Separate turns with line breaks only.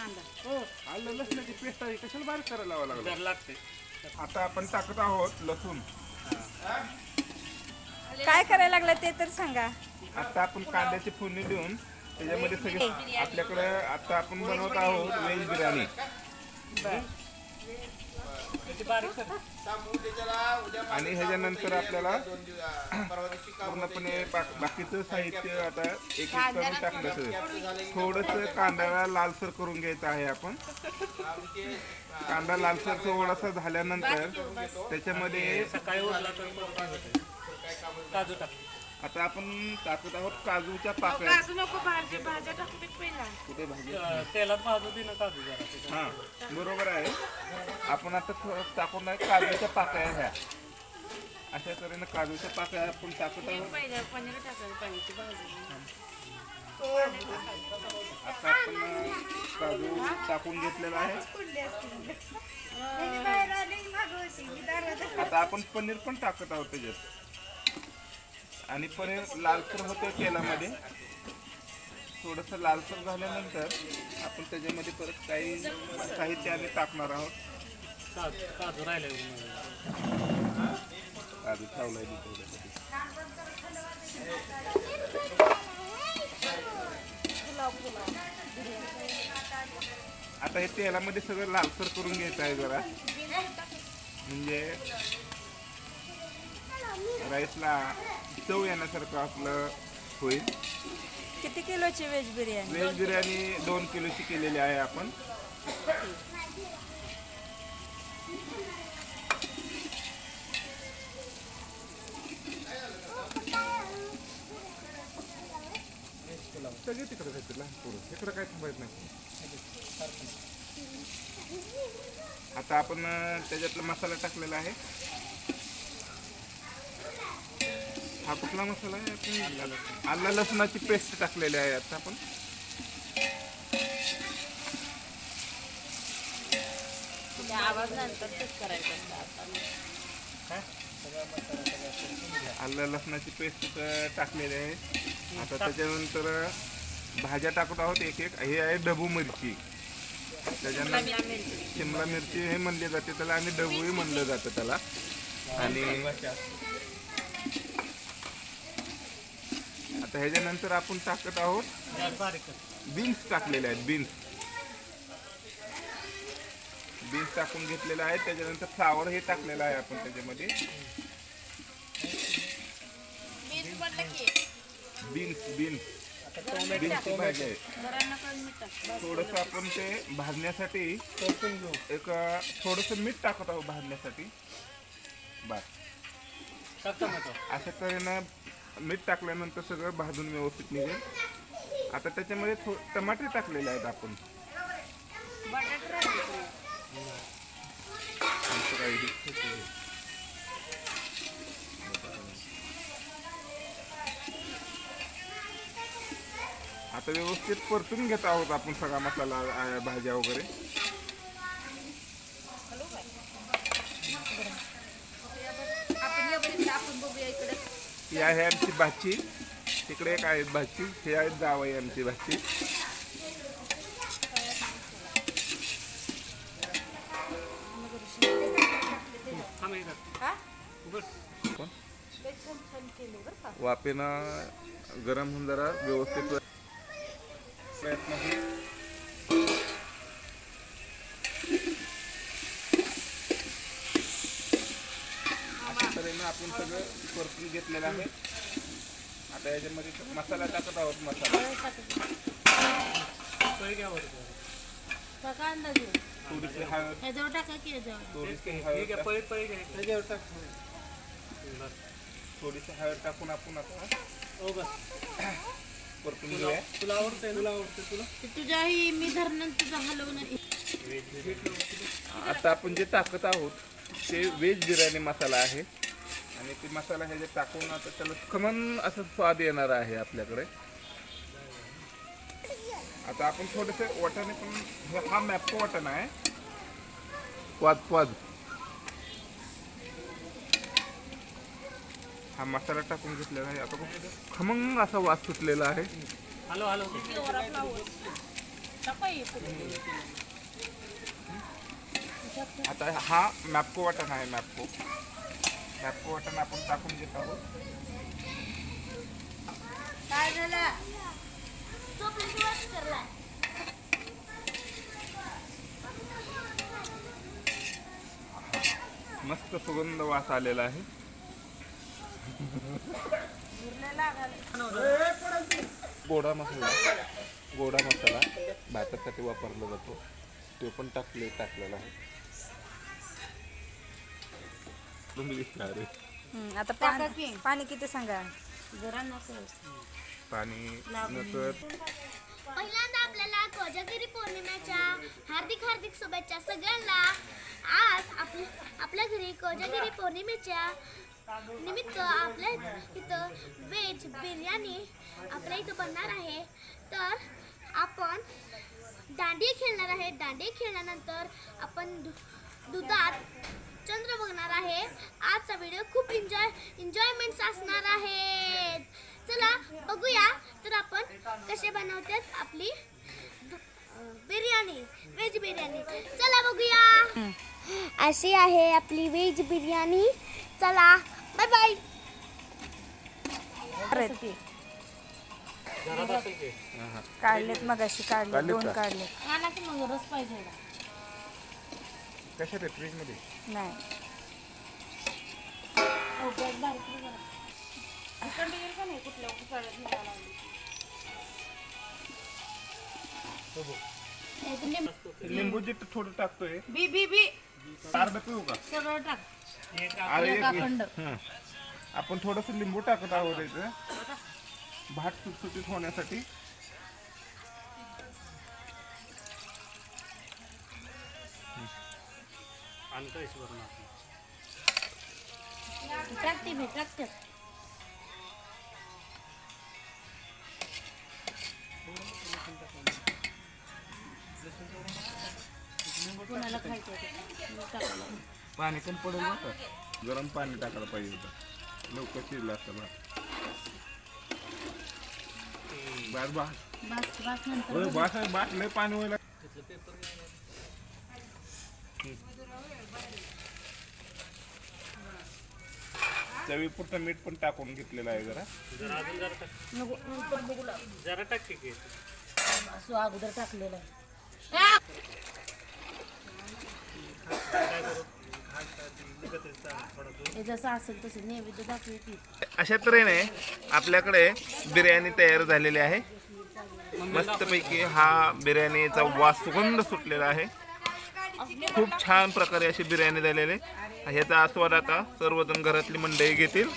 कांदा.
हो आलं लसणाची पेस्ट आहे कशाला बारीक करायला लावा लागला?
लागते
आता आपण टाकत आहोत लसूण.
काय करायला लागलं ते तर सांगा.
आता आपण कांद्याची फोडणी देऊन त्याच्यामध्ये सगळे आपल्याकडे आता आपण बनवत आहोत व्हेज बिर्याणी.
कर.
आणि ह्याच्यानंतर आपल्याला पूर्णपणे बाक- बाकीचं साहित्य आता एक एक करून टाकलं थोडस कांद्याला लालसर करून घ्यायचं आहे आपण. कांदा लालसर थोडासा झाल्यानंतर त्याच्यामध्ये
सकाळी काजू टाक.
आता आपण टाकत आहोत काजूच्या पाकळ्या.
काजू नको भाजी भाज्या टाकू दे पहिला.
कुठे भाजी?
तेलात भाजू दे ना काजू जरा.
हा बरोबर आहे. आपण आता थोडं टाकून आहे काजूच्या पाकळ्या ह्या. अशा तऱ्हेने काजूच्या पाकळ्या आपण टाकत आहोत.
पहिल्या पनीर टाकायला पाहिजे भाजी.
आता आपण काजू टाकून घेतलेला आहे. आता आपण पनीर पण टाकत आहोत त्याच्यात. आणि पनीर लालसर होतं तेलामध्ये. थोडंसं लालसर झाल्यानंतर आपण त्याच्यामध्ये परत काही साहित्य आम्ही टाकणार आहोत.
काजू राहिले
काजू ठेवलाय आता हे तेलामध्ये सगळं लालसर करून घ्यायचं आहे जरा. म्हणजे राईसला चव येण्यासारखं आपलं होईल.
किती किलोची व्हेज बिर्याणी
व्हेज बिर्याणी दोन किलोची केलेली आहे आपण. सगळे तिकडे जायचं लहान पोरं इकडं काय थांबायचं नाही. आता आपण त्याच्यातला मसाला टाकलेला आहे. हा कुठला मसाला आहे आपण आला लसणाची पेस्ट टाकलेली आहे आता आपण.
आवाज नंतर तेच करायचं असतं आता.
आलं लसणाची पेस्ट टाकलेली आहे. आता त्याच्यानंतर भाज्या टाकत आहोत एक एक. हे आहे डबू मिरची. त्याच्यानंतर शिमला मिरची. हे म्हणले जाते त्याला आणि डबूही म्हणलं जातं त्याला. आणि आता ह्याच्यानंतर आपण टाकत आहोत बीन्स टाकलेले आहेत बीन्स. बीन्स टाकून घेतलेले आहेत त्याच्यानंतर फ्लावर हे टाकलेलं आहे आपण त्याच्यामध्ये. Beans beans. बीन्सची भाजी आहे. थोडस आपण ते भाजण्यासाठी एक थोडस मीठ टाकत आहोत भाजण्यासाठी. बस. अशा तऱ्हेनं मीठ टाकल्यानंतर सगळं भाजून व्यवस्थित निघेल. आता त्याच्यामध्ये थो टमाटे टाकलेले आहेत आपण. आता व्यवस्थित परतून घेत आहोत आपण सगळा मसाला भाज्या वगैरे.
आपण बघूया इकडे.
ही आहे आमची भाची. तिकडे एक आहेत भाची. हे आहेत जावई आमची भाची. वापेना गरम होऊन जरा व्यवस्थित प्रयत्न तऱ्हेनं आपण सगळं परतून घेतलेलं आहे. आता याच्यामध्ये मसाला टाकत आहोत मसाला. थोडीशी हळद. थोडीशी
ठीक
हळद. थोडीशी हळद टाकून आपण आता
हो बस.
परतून
तुला
घेऊया.
तुला आवडतंय तुला आवडतंय तुला?
ते तुझ्या ही मी धरणं तुझं हलवून
आता आपण जे टाकत आहोत ते व्हेज बिर्याणी मसाला आहे. आणि ते मसाला हे जे टाकून आता त्याला खमन असं स्वाद येणार आहे आपल्याकडे. आता आपण थोडेसे वाटाणे पण हे- मॅपको वाटाणा आहे. क्वाद क्वाद हा मसाला टाकून घेतलेला आहे. आता बघ, खमंग असा वास सुटलेला आहे.
Hello hello.
आता हा मॅपको वाटण आहे मॅपको मॅपको वाटण आपण टाकून घेत आहोत.
काय झालं?
मस्त सुगंध वास आलेला आहे. गोडा मसाला. गोडा मसाला. भातासाठी वापरला जातो. तो पण टाकले टाकलेला आहे.
हं, आता पाणी पाणी किती सांगा?
पाणी नंतर
पहिल्यांदा आपल्याला कोजागिरी पौर्णिमेच्या हार्दिक हार्दिक शुभेच्छा सगळ्यांना. आज आपल्या आपल्या घरी कोजागिरी पौर्णिमेच्या निमित्त आपल्या इथं व्हेज बिर्याणी आपल्या इथं बनणार आहे. तर आपण दांडी खेळणार आहे. दांडी खेळल्यानंतर आपण दु- दुधात चंद्र बघणार आहे. आजचा व्हिडिओ खूप एन्जॉय एन्जॉयमेंट्स असणार आहेत चला बघूया. तर आपण कसे बनवतात आपली बिर्याणी व्हेज बिर्याणी. चला बघूया. अशी आहे आपली व्हेज बिर्याणी. चला बाय बाय
काढलेत मग अशी काढले दोन? काढले
कशात आहे फ्रीजमध्ये?
नाही.
लिंबू जे थोडं टाकतोय.
बी बी बी.
अर्ध पिऊ का?
सगळं टाक.
अरे एक हं. आपण थोडस लिंबू टाकत आहोत इथं. भात सुटसुटीत होण्यासाठी.
मी टाकते
पाणी पण पडेल बरं का? गरम पाणी टाकायला पाहिजे होतं. लवकर शिरला असतं भात. बास बास होय, बास आहे बास लय पाणी व्हायला. चवीपुरतं मीठ पण टाकून घेतलेलं आहे जरा.
जरा अजून जरा टाक. जरा टाक की की. काय करू निघतच चालेल थोडं दूध.
अशा तऱ्हेने आपल्याकडे बिर्याणी तयार झालेली आहे. मस्तपैकी हा बिर्याणीचा वास सुगंध सुटलेला आहे. खूप छान प्रकारे अशी बिर्याणी झालेली आहे. ह्याचा आस्वाद आता सर्वजण घरातली मंडळी घेतील.